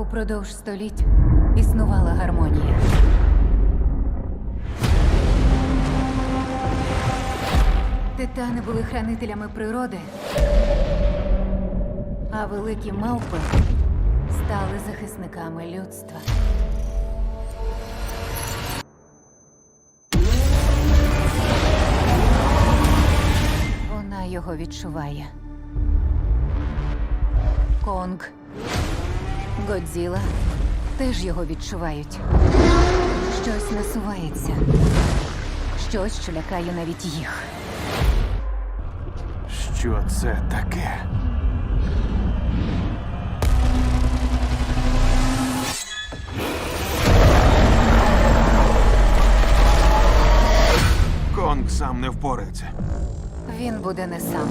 Упродовж століть існувала гармонія. Титани були хранителями природи, а великі мавпи стали захисниками людства. Вона його відчуває. Конг, Годзіла теж його відчувають. Щось насувається. Щось, що лякає навіть їх. Що це таке? Конг сам не впорається. Він буде не сам.